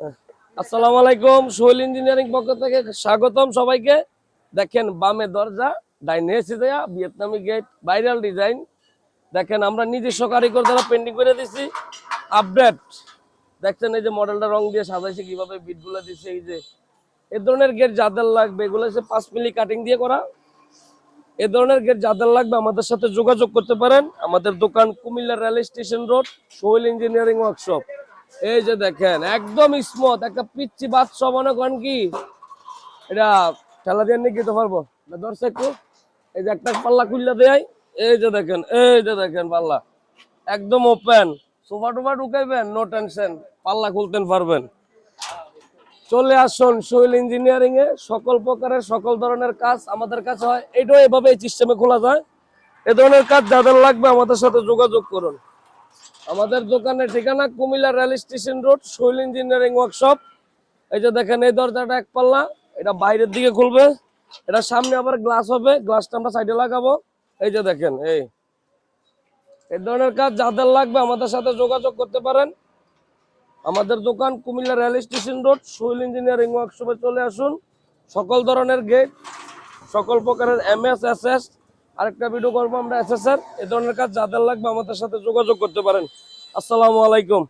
আসসালামু আলাইকুম, সোহেল ইঞ্জিনিয়ারিং পক্ষ থেকে স্বাগতম সবাইকে। দেখেন বামে দরজা, ডাইনে এসে ভিয়েতনামি গেট, ভাইরাল ডিজাইন। দেখেন আমরা নিজস্ব কারিগর দ্বারা পেন্টিং করে দিছি। আপডেট দেখছেন এই যে মডেলটা রং দিয়ে সাজাইছে, কীভাবে বিটগুলো দিছে, এই যে। এ ধরনের গেট যাদের লাগবে, এগুলো হচ্ছে পাঁচ মিলি কাটিং দিয়ে করা। এ ধরনের গেট যাদের লাগবে, আমাদের সাথে যোগাযোগ করতে পারেন। আমাদের দোকান Comilla rail station road, Sohel engineering workshop এই যে দেখেন, একদম স্মুথ একটা পিচ্ছি বাচ্চা, মনে করেন কি? এটা ঠেলা দিয়ে নিয়ে যেতে পারব? ধরছে একটু? এই যে একটা পাল্লা খুললে দেয় এই যে দেখেন, এই যে দেখেন পাল্লা। একদম ওপেন সোফা টোফা ঢুকাইবেন নো টেনশন পাল্লা খুলতেন পারবেন। চলে আসুন সোহেল ইঞ্জিনিয়ারিং এ। সকল প্রকারের, সকল ধরনের কাজ আমাদের কাছে হয়। এটাও এভাবে এই সিস্টেমে খোলা যায়। এ ধরনের কাজ যাদের লাগবে আমাদের সাথে যোগাযোগ করুন। আমাদের দোকানের ঠিকানা Comilla rail station road Sohel engineering workshop. এই যে দেখেন, এই দরজাটা এক পাল্লা, এটা বাইরের দিকে খুলবে। এটা সামনে আবার গ্লাস হবে, গ্লাসটা আমরা সাইডে লাগাবো। এই যে দেখেন, এই। এই ধরনের কাজ যাদের লাগবে আমাদের সাথে যোগাযোগ করতে পারেন। আমাদের দোকান Comilla rail station road Sohel engineering ওয়ার্কশপে চলে আসুন। সকল ধরনের গেট সকল প্রকারের এম এস এস এস আরেকটা ভিডিও করব আমরা এস এস এর এ ধরনের কাজ যাদের লাগবে আমাদের সাথে যোগাযোগ করতে পারেন। আসসালামু আলাইকুম।